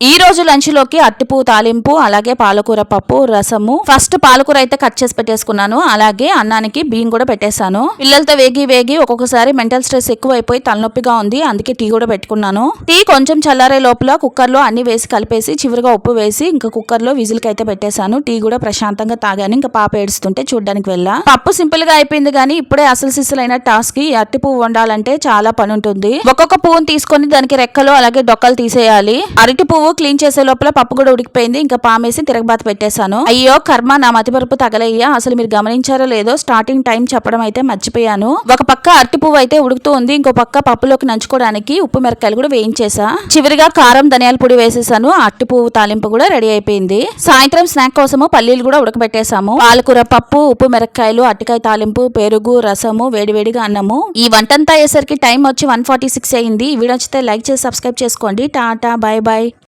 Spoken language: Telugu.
ఈ రోజు లంచ్లోకి అట్టిపూ తాలింపు అలాగే పాలకూర పప్పు రసము. ఫస్ట్ పాలకూర అయితే కట్ చేసి పెట్టేసుకున్నాను. అలాగే అన్నానికి బియ్యం కూడా పెట్టేశాను. పిల్లలతో వేగి వేగి ఒక్కొక్కసారి మెంటల్ స్ట్రెస్ ఎక్కువైపోయి తలనొప్పిగా ఉంది. అందుకే టీ కూడా పెట్టుకున్నాను. టీ కొంచెం చల్లారే లోపల కుక్కర్లో అన్ని వేసి కలిపేసి చివరిగా ఉప్పు వేసి ఇంకా కుక్కర్లో విజిల్కి అయితే పెట్టేశాను. టీ కూడా ప్రశాంతంగా తాగాను. ఇంకా పాప ఏడుస్తుంటే చూడడానికి వెళ్ళా. పప్పు సింపుల్గా అయిపోయింది కానీ ఇప్పుడే అసలు సిసలైన టాస్క్. ఈ అట్టి పువ్వు వండాలంటే చాలా పని ఉంటుంది. ఒక్కొక్క పువ్వును తీసుకొని దానికి రెక్కలు అలాగే డొక్కలు తీసేయాలి. అరటి పువ్వు క్లీన్ చేసే లోపల పప్పు కూడా ఉడికిపోయింది. ఇంకా పామేసి తిరగబాత పెట్టేశాను. అయ్యో కర్మ నా మతిపరుపు తగలయ్యా. అసలు మీరు గమనించారో లేదో స్టార్టింగ్ టైం చెప్పడం అయితే మర్చిపోయాను. ఒక పక్క అరటి పువ్వు అయితే ఉడుకుతూ ఉంది. ఇంకో పక్క పప్పులోకి నంచుకోవడానికి ఉప్పు మిరకాయలు కూడా వేయించేసా చివరిగా కారం ధనియాల పొడి వేసేసాను అరటి పువ్వు తాలింపు కూడా రెడీ అయిపోయింది. సాయంత్రం స్నాక్ కోసము పల్లీలు కూడా ఉడకబెట్టేశాము. పాలకూర పప్పు ఉప్పు మిరపకాయలు అట్టికాయ తాలింపు పెరుగు రసము వేడివేడిగా అన్నము. ఈ వంటంతా అయ్యేసరికి టైం వచ్చి వన్ ఫార్టీ సిక్స్ అయింది ఈ వీడియో నచ్చితే లైక్ చేసి సబ్స్క్రైబ్ చేసుకోండి. Tata bye bye.